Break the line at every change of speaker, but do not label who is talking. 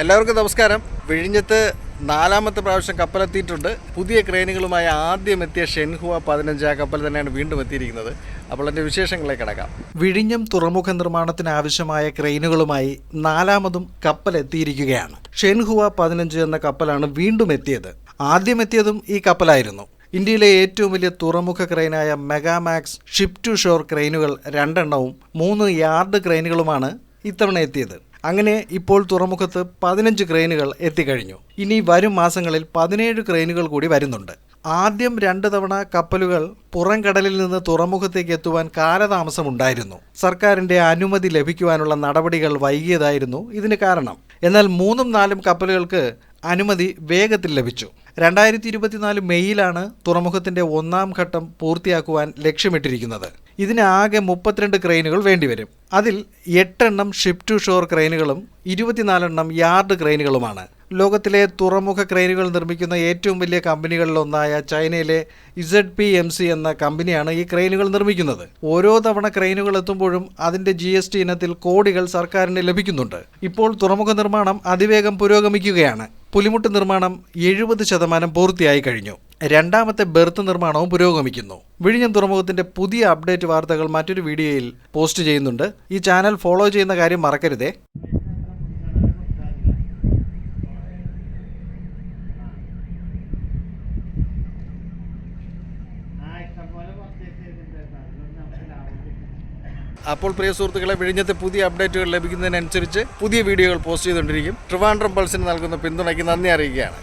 എല്ലാവർക്കും നമസ്കാരം. വിഴിഞ്ഞത്ത് നാലാമത്തെ പ്രാവശ്യം കപ്പലെത്തിയിട്ടുണ്ട്. പുതിയ ക്രെയിനുകളുമായി ആദ്യം എത്തിയ ഷെൻഹുവ പതിനഞ്ച് ആ കപ്പൽ തന്നെയാണ് വീണ്ടും എത്തിയിരിക്കുന്നത്. അപ്പോൾ എന്റെ വിശേഷങ്ങളെ കിടക്കാം. വിഴിഞ്ഞം തുറമുഖ നിർമ്മാണത്തിന് ആവശ്യമായ ക്രെയിനുകളുമായി നാലാമതും കപ്പൽ എത്തിയിരിക്കുകയാണ്. ഷെൻഹുവ പതിനഞ്ച് എന്ന കപ്പലാണ് വീണ്ടും എത്തിയത്. ആദ്യം എത്തിയതും ഈ കപ്പലായിരുന്നു. ഇന്ത്യയിലെ ഏറ്റവും വലിയ തുറമുഖ ക്രെയിനായ മെഗാമാക്സ് ഷിപ്പ് ടു ഷോർ ക്രെയിനുകൾ രണ്ടെണ്ണവും മൂന്ന് യാർഡ് ക്രെയിനുകളുമാണ് ഇത്തവണ എത്തിയത്. അങ്ങനെ ഇപ്പോൾ തുറമുഖത്ത് പതിനഞ്ച് ക്രെയിനുകൾ എത്തിക്കഴിഞ്ഞു. ഇനി വരും മാസങ്ങളിൽ പതിനേഴ് ക്രെയിനുകൾ കൂടി വരുന്നുണ്ട്. ആദ്യം രണ്ട് തവണ കപ്പലുകൾ പുറം കടലിൽ നിന്ന് തുറമുഖത്തേക്ക് എത്തുവാൻ കാലതാമസമുണ്ടായിരുന്നു. സർക്കാരിന്റെ അനുമതി ലഭിക്കുവാനുള്ള നടപടികൾ വൈകിയതായിരുന്നു ഇതിന് കാരണം. എന്നാൽ മൂന്നും നാലും കപ്പലുകൾക്ക് അനുമതി വേഗത്തിൽ ലഭിച്ചു. രണ്ടായിരത്തി ഇരുപത്തിനാല് മെയ്യിലാണ് തുറമുഖത്തിന്റെ ഒന്നാം ഘട്ടം പൂർത്തിയാക്കുവാൻ ലക്ഷ്യമിട്ടിരിക്കുന്നത്. ഇതിന് ആകെ മുപ്പത്തിരണ്ട് ക്രെയിനുകൾ വേണ്ടിവരും. അതിൽ എട്ടെണ്ണം ഷിപ്പ് ടു ഷോർ ക്രെയിനുകളും ഇരുപത്തിനാലെണ്ണം യാർഡ് ക്രെയിനുകളുമാണ്. ലോകത്തിലെ തുറമുഖ ക്രെയിനുകൾ നിർമ്മിക്കുന്ന ഏറ്റവും വലിയ കമ്പനികളിലൊന്നായ ചൈനയിലെ ഇസഡ് പി എം സി എന്ന കമ്പനിയാണ് ഈ ക്രെയിനുകൾ നിർമ്മിക്കുന്നത്. ഓരോ തവണ ക്രെയിനുകൾ എത്തുമ്പോഴും അതിന്റെ ജി എസ് ടി ഇനത്തിൽ കോടികൾ സർക്കാരിന് ലഭിക്കുന്നുണ്ട്. ഇപ്പോൾ തുറമുഖ നിർമ്മാണം അതിവേഗം പുരോഗമിക്കുകയാണ്. പുലിമുട്ട് നിർമ്മാണം എഴുപത് ശതമാനം പൂർത്തിയായി കഴിഞ്ഞു. രണ്ടാമത്തെ ബെർത്ത് നിർമ്മാണവും പുരോഗമിക്കുന്നു. വിഴിഞ്ഞം തുറമുഖത്തിന്റെ പുതിയ അപ്ഡേറ്റ് വാർത്തകൾ മറ്റൊരു വീഡിയോയിൽ പോസ്റ്റ് ചെയ്യുന്നുണ്ട്. ഈ ചാനൽ ഫോളോ ചെയ്യുന്ന കാര്യം മറക്കരുതേ. അപ്പോൾ പ്രിയ സുഹൃത്തുക്കളെ വിഴിഞ്ഞത്തെ പുതിയ അപ്ഡേറ്റുകൾ ലഭിക്കുന്നതിനനുസരിച്ച് പുതിയ വീഡിയോകൾ പോസ്റ്റ് ചെയ്തുകൊണ്ടിരിക്കും. ട്രിവാൻഡ്രം പൾസിന് നൽകുന്ന പിന്തുണയ്ക്ക് നന്ദി അറിയിക്കുകയാണ്.